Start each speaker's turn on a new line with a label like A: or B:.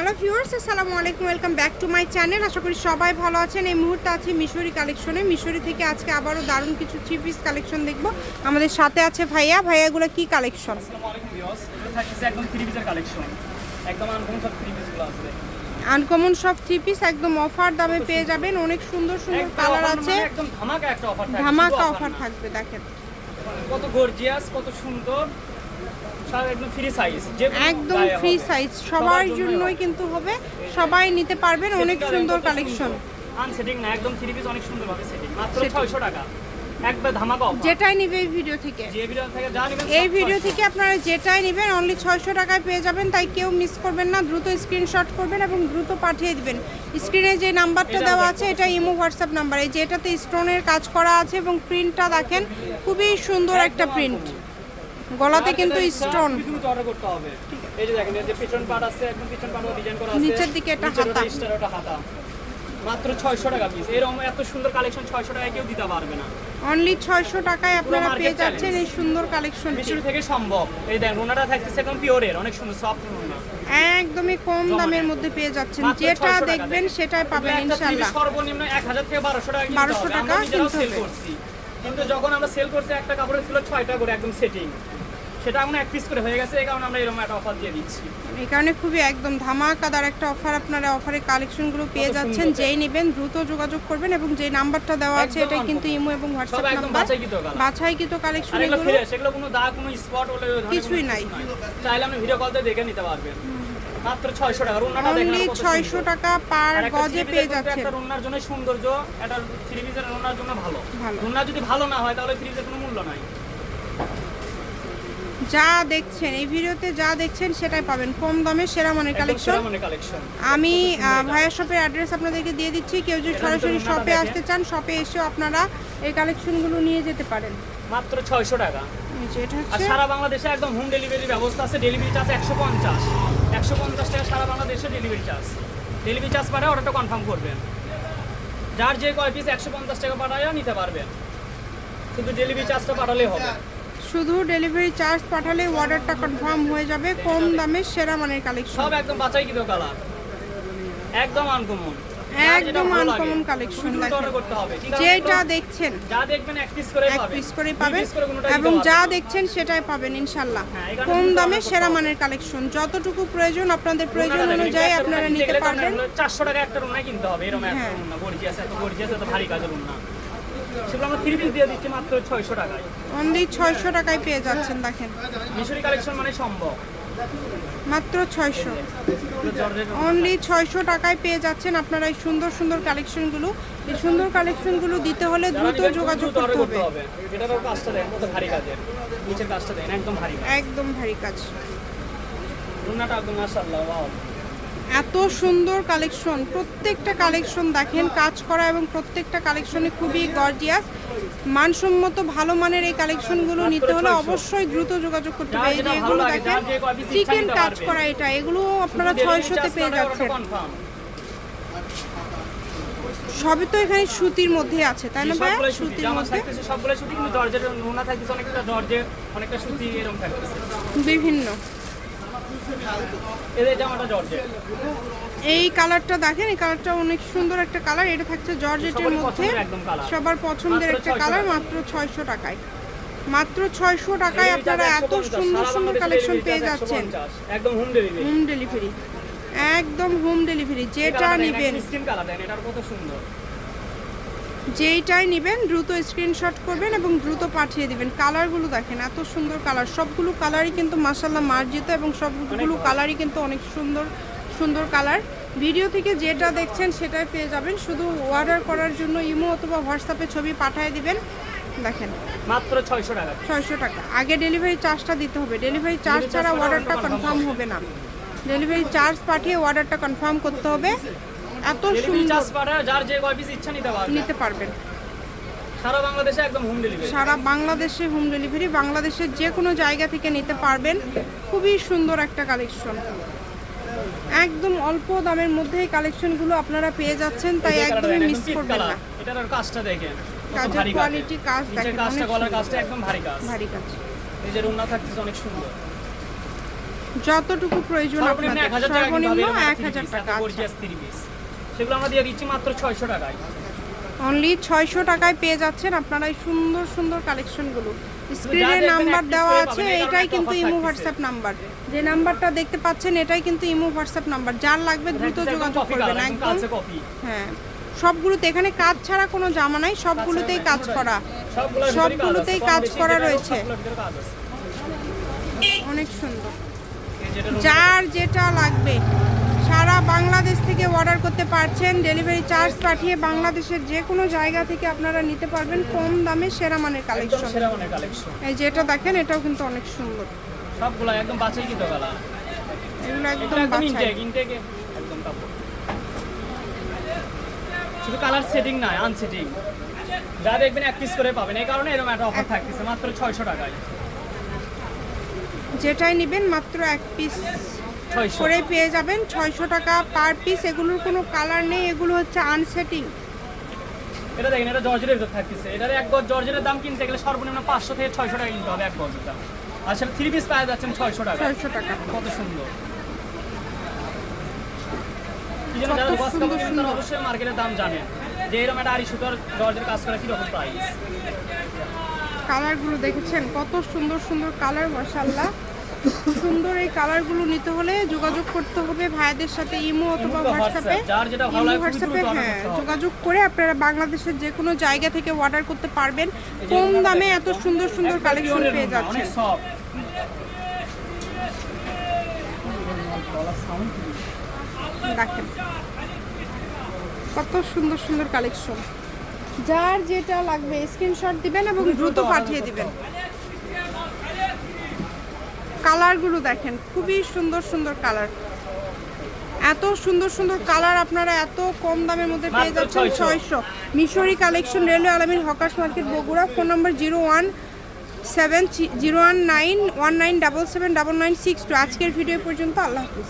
A: Hello viewers আসসালামু আলাইকুম welcome back to my channel. আশা করি সবাই ভালো আছেন। এই মুহূর্তে আছি মিশরি কালেকশনে। মিশরি থেকে আজকে আবারও দারুণ কিছু থ্রি পিস কালেকশন দেখব। আমাদের সাথে আছে ভাইয়া। ভাইয়াগুলো কি কালেকশন?
B: একদম থ্রি পিসের একদম আনকমন সব থ্রি পিসগুলো আছে
A: আনকমন সব থ্রি পিস একদম অফার দামে পেয়ে যাবেন। অনেক সুন্দর সুন্দর কালার আছে
B: মানে একদম ধামাকা একটা অফার থাকবে
A: ধামাকা অফার থাকবে দেখেন।
B: কত গর্জিয়াস কত সুন্দর। সব একদম ফ্রি সাইজ
A: একদম ফ্রি সাইজ
B: সবার জন্যই
A: কিন্তু হবে। সবাই নিতে পারবেন অনেক সুন্দর কালেকশন
B: আনসেটিং না একদম থ্রি পিস অনেক সুন্দর ভাবে সেটিং মাত্র 600 টাকা। একবার ধামাকা অফার
A: যেটাই নিবে এই ভিডিও থেকে।
B: যে ভিডিও থেকে যা নেবেন
A: এই ভিডিও থেকে আপনারা যেটাই নেবেন অনলি ছয়শো টাকায় পেয়ে যাবেন তাই কেউ মিস করবেন না। দ্রুত স্ক্রিনশট করবেন এবং দ্রুত পাঠিয়ে দিবেন। স্ক্রিনে যে নাম্বারটা দেওয়া আছে এটা ইমো হোয়াটসঅ্যাপ নাম্বার এই যেটাতে স্টোনের কাজ করা আছে এবং প্রিন্টটা দেখেন খুবই সুন্দর একটা প্রিন্ট। গলাতে কিন্তু স্টোন
B: করতে হবে এই যে দেখেন এই যে পিছন পার্ট আছে একদম পিছন পার্টও ডিজাইন করা আছে।
A: নিচের দিকে এটা হাতা।
B: স্টার ওটা হাতা। মাত্র 600 টাকা পিস এরকম এত সুন্দর কালেকশন 600 টাকায় কেউ দিতে পারবে না।
A: অনলি ছয়শো টাকায় আপনারা পেয়ে যাচ্ছেন এই সুন্দর কালেকশনটি
B: মিশর থেকে সম্ভব। এই দেখেন রোনাটা থাকতেছে একদম পিওরের অনেক সুন্দর সফট রোনা
A: একদমই কম দামের মধ্যে পেয়ে যাচ্ছেন। যেটা দেখবেন। সেটাই পাবেন
B: একটা
A: ইনশাল্লাহ
B: সর্বনিম্ন 1000 থেকে 1200 টাকা কিনতে
A: 1200 টাকা কিনতে
B: সেল করছি। কিন্তু যখন আমরা সেল করছি একটা কাপড়ে ছিল 6টা করে একদম সেটিং সেটা এখন এক পিস করে হয়ে গেছে এই কারণে আমরা এরকম একটা অফার দিয়ে দিচ্ছি।
A: এই কারণে খুবই একদম ধামাকাদার একটা অফার আপনারা অফারের কালেকশনগুলো পেয়ে যাচ্ছেন যেই নেবেন দ্রুত যোগাযোগ করবেন এবং যেই নাম্বারটা দেওয়া আছে এটাই কিন্তু ইমো এবং হোয়াটসঅ্যাপ নাম্বার
B: বাছাইকৃত
A: কালেকশন
B: এগুলো
A: এগুলো
B: কোনো দাগ কোনো স্পট হলে
A: কিছুই নাই।
B: চাইলে আপনি ভিডিও কল দিয়ে দেখে নিতে পারবেন। মাত্র 600 টাকা রুনাটা দেখেন
A: অনলি। টাকা পার
B: একটা
A: গজে পেয়ে
B: পিসের একটা রুনার জন্য সৌন্দর্য একটা থ্রি পিসের রুনার জন্য ভালো।
A: ভালো।
B: রুনা যদি ভালো না হয় তাহলে থ্রি পিসের কোনো মূল্য নাই।
A: যা দেখছেন এই ভিডিওতে যা দেখছেন সেটাই পাবেন। কম দামে সেরা মানের কালেকশন আমি
B: কত সুন্দর
A: আহ,
B: এটা।
A: ভাইয়া শপের অ্যাড্রেস আপনাদেরকে দিয়ে দিচ্ছি। কেউ যদি সরাসরি শপে আসতে চান শপে এসেও আপনারা এই কালেকশনগুলো নিয়ে যেতে পারেন।
B: মাত্র 600 টাকা। আর সারা বাংলাদেশে একদম হোম ডেলিভারি ব্যবস্থা আছে। ডেলিভারি চার্জ একশো পঞ্চাশ। একশো পঞ্চাশ টাকা সারা বাংলাদেশে ডেলিভারি চার্জ ডেলিভারি চার্জ পাঠায় অর্ডারটা কনফার্ম করবেন যার যে কয় পিস একশো পঞ্চাশ টাকা পাঠায় নিতে পারবেন কিন্তু ডেলিভারি চার্জটা পাঠালেই হবে।
A: শুধু ডেলিভারি চার্জ পাঠালে অর্ডারটা কনফার্ম হয়ে যাবে কম দামে সেরা মানের কালেকশন
B: সব একদম বাছাই কিন্তু কালার একদম আনকমন
A: একদম
B: হবে ঠিক আছে?
A: যেটা দেখছেন
B: যা দেখবেন এক পিস করে
A: এক পিস করে পাবেন এবং যা দেখছেন সেটাই পাবেন ইনশাল্লাহ।
B: হ্যাঁ,
A: কম দামে সেরা মানের কালেকশন যতটুকু প্রয়োজন আপনাদের প্রয়োজন অনুযায়ী আপনারা নিতে পারবেন।
B: আপনার চারশো টাকা একটা রুনা কিনতে হবে এরকম একটা
A: হ্যাঁ।
B: রুনা গর্জিয়াস এত গর্জিয়াস এত ভারী কাজের রুনা সেগুলো আমরা থ্রি পিস দিয়ে দিচ্ছি মাত্র ছয়শো টাকায়।
A: অনলি ছয়শো টাকায় পেয়ে যাচ্ছেন দেখেন।
B: মিশরি কালেকশন মানে সম্ভব।
A: মাত্র ছয়শো। অনলি ছয়শো টাকায় পেয়ে যাচ্ছেন আপনারা এই সুন্দর সুন্দর কালেকশনগুলো এই সুন্দর কালেকশনগুলো দিতে হলে দ্রুত যোগাযোগ করতে হবে।
B: একদম ভারী কাজ।
A: একদম ভারী কাজ। এত সুন্দর কালেকশন প্রত্যেকটা কালেকশন দেখেন কাজ করা এবং প্রত্যেকটা কালেকশনে খুবই গর্জিয়াস মানসম্মত ভালো মানের এই কালেকশনগুলো নিতে হলে অবশ্যই দ্রুত যোগাযোগ করতে হবে। এই যে এগুলো দেখেন চিকেন কাজ করা এটা এগুলো আপনারা ছয়শোতে পেয়ে যাচ্ছেন। সবই তো এখানে সুতির মধ্যে আছে তাই না ভাই সুতির মধ্যে।
B: সবগুলোই সুতি, কিন্তু জর্জেট রুনা থাকতেছে অনেকটা জর্জেট, অনেকটা সুতি এরকম থাকতেছে।
A: বিভিন্ন। এই কালারটা দেখেন এই কালারটা অনেক সুন্দর একটা কালার। এটা থাকছে জর্জেটের মধ্যে। সবার পছন্দের একটা কালার মাত্র ছয়শো টাকায়। মাত্র ছয়শো টাকায় আপনারা এত সুন্দর সুন্দর কালেকশন পেয়ে যাচ্ছেন।
B: একদম হোম ডেলিভারি
A: হোম ডেলিভারি একদম হোম ডেলিভারি যেটা নেবেন।
B: স্কিন কালার দেন কত সুন্দর।
A: যেইটাই নেবেন দ্রুত স্ক্রিনশট করবেন এবং দ্রুত পাঠিয়ে দিবেন। কালারগুলো দেখেন এত সুন্দর কালার সবগুলো কালারই কিন্তু মাসাল্লাহ মার্জিত এবং সবগুলো কালারই কিন্তু অনেক সুন্দর সুন্দর কালার ভিডিও থেকে যেটা দেখছেন সেটাই পেয়ে যাবেন। শুধু অর্ডার করার জন্য ইমো অথবা হোয়াটসঅ্যাপে ছবি পাঠিয়ে দিবেন। দেখেন।
B: মাত্র ছয়শো টাকা।
A: ছয়শো টাকা। আগে ডেলিভারি চার্জটা দিতে হবে। ডেলিভারি চার্জ ছাড়া অর্ডারটা কনফার্ম হবে না। ডেলিভারি চার্জ পাঠিয়ে অর্ডারটা কনফার্ম করতে হবে। এত সুন্দর।
B: যার যে কয় পিস ইচ্ছা নিতে পারবে।
A: নিতে পারবেন।
B: সারা বাংলাদেশে একদম হোম ডেলিভারি
A: সারা বাংলাদেশে হোম ডেলিভারি বাংলাদেশের যে কোনো জায়গা থেকে নিতে পারবেন। খুবই সুন্দর একটা কালেকশন একদম অল্প দামের মধ্যে এই কালেকশনগুলো আপনারা পেয়ে যাচ্ছেন তাই একদমই মিস করবেন না।
B: এটার কাজটা দেখেন
A: কাজের কোয়ালিটি কাজ। দেখেন
B: কাজটা গলার কাজটা একদম ভারী কাজ।
A: ভারী কাজ।
B: এই যে রুনা থাকতেছে অনেক সুন্দর।
A: যতটুকু প্রয়োজন আপনাদের সর্বনিম্ন এক হাজার টাকা
B: সেগুলো আমরা দিয়ে দিচ্ছি মাত্র ছয়শো টাকায়।
A: অনলি ছয়শো টাকায় পেয়ে যাচ্ছেন আপনারা এই সুন্দর সুন্দর কালেকশনগুলো স্ক্রিনে নাম্বার দেওয়া আছে এটাই কিন্তু ইমো হোয়াটসঅ্যাপ নাম্বার যে নাম্বারটা দেখতে পাচ্ছেন এটাই কিন্তু ইমো হোয়াটসঅ্যাপ নাম্বার যার লাগবে দ্রুত যোগাযোগ করবেন একদম। হ্যাঁ সবগুলোতে এখানে কাজ ছাড়া কোনো জামা নাই সবগুলোতেই কাজ করা। সবগুলোতেই কাজ করা রয়েছে। অনেক সুন্দর। যার যেটা লাগবে সারা বাংলাদেশ থেকে অর্ডার করতে পারছেন ডেলিভারি চার্জ পাঠিয়ে বাংলাদেশের যে কোনো জায়গা থেকে আপনারা নিতে পারবেন কম দামে সেরা মানের কালেকশন
B: সেরা মানের কালেকশন
A: এই যেটা দেখেন এটাও কিন্তু অনেক সুন্দর।
B: সবগুলো একদম বাছাই কিন্তু কালার
A: এগুলো একদম বাছাই।
B: ইনটেক একদম কাপড়। শুধু কালার সেটিং নয় আনসেটিং যা দেখবেন এক পিস করে পাবেন। এই কারণে এরকম একটা অফার থাকতেছে মাত্র ছয়শো টাকায়।
A: যেটাই নেবেন মাত্র এক পিস করে পেয়ে যাবেন। ছয়শো টাকা পার পিস এগুলোর কোনো কালার নেই। এগুলো হচ্ছে আনসেটিং
B: এটা দেখেন এটা জর্জের ভিতর থাকতেছে। এটার এক গজ জর্জের দাম কিনতে গেলে সর্বনিম্ন পাঁচশো থেকে ছয়শো টাকা কিনতে হবে এক গজের দাম। থ্রি পিস পাওয়া যাচ্ছেন ছয়শো টাকা।
A: ছয়শো টাকা।
B: কত সুন্দর। অবশ্যই মার্কেটের দাম জানেন যে এরকম একটা আড়ি সুতোর জর্জের কাজ করা কীরকম প্রাইস
A: কালারগুলো দেখেছেন? কত সুন্দর সুন্দর কালার মাশাল্লাহ সুন্দর এই কালারগুলো নিতে হলে যোগাযোগ করতে হবে ভাইদের সাথে ইমো অথবা হোয়াটসঅ্যাপে। ইমো হোয়াটসঅ্যাপে হ্যাঁ যোগাযোগ করে আপনারা বাংলাদেশের যে কোনো জায়গা থেকে অর্ডার করতে পারবেন। কম দামে এত সুন্দর সুন্দর কালেকশন পেয়ে যাচ্ছেন। দেখেন কত সুন্দর সুন্দর কালেকশন যার যেটা লাগবে স্ক্রিনশট দিবেন এবং দ্রুত পাঠিয়ে দিবেন। কালারগুলো দেখেন খুবই সুন্দর সুন্দর কালার। এত সুন্দর সুন্দর কালার আপনারা এত কম দামের মধ্যে পেয়ে যাচ্ছেন
B: 600
A: ছয়শো। Mishri collection railway Almir hawkers market Bogura phone number zero one seven zero one nine one nine double seven double nine six two. আজকের ভিডিও পর্যন্ত আল্লাহ হাফিজ।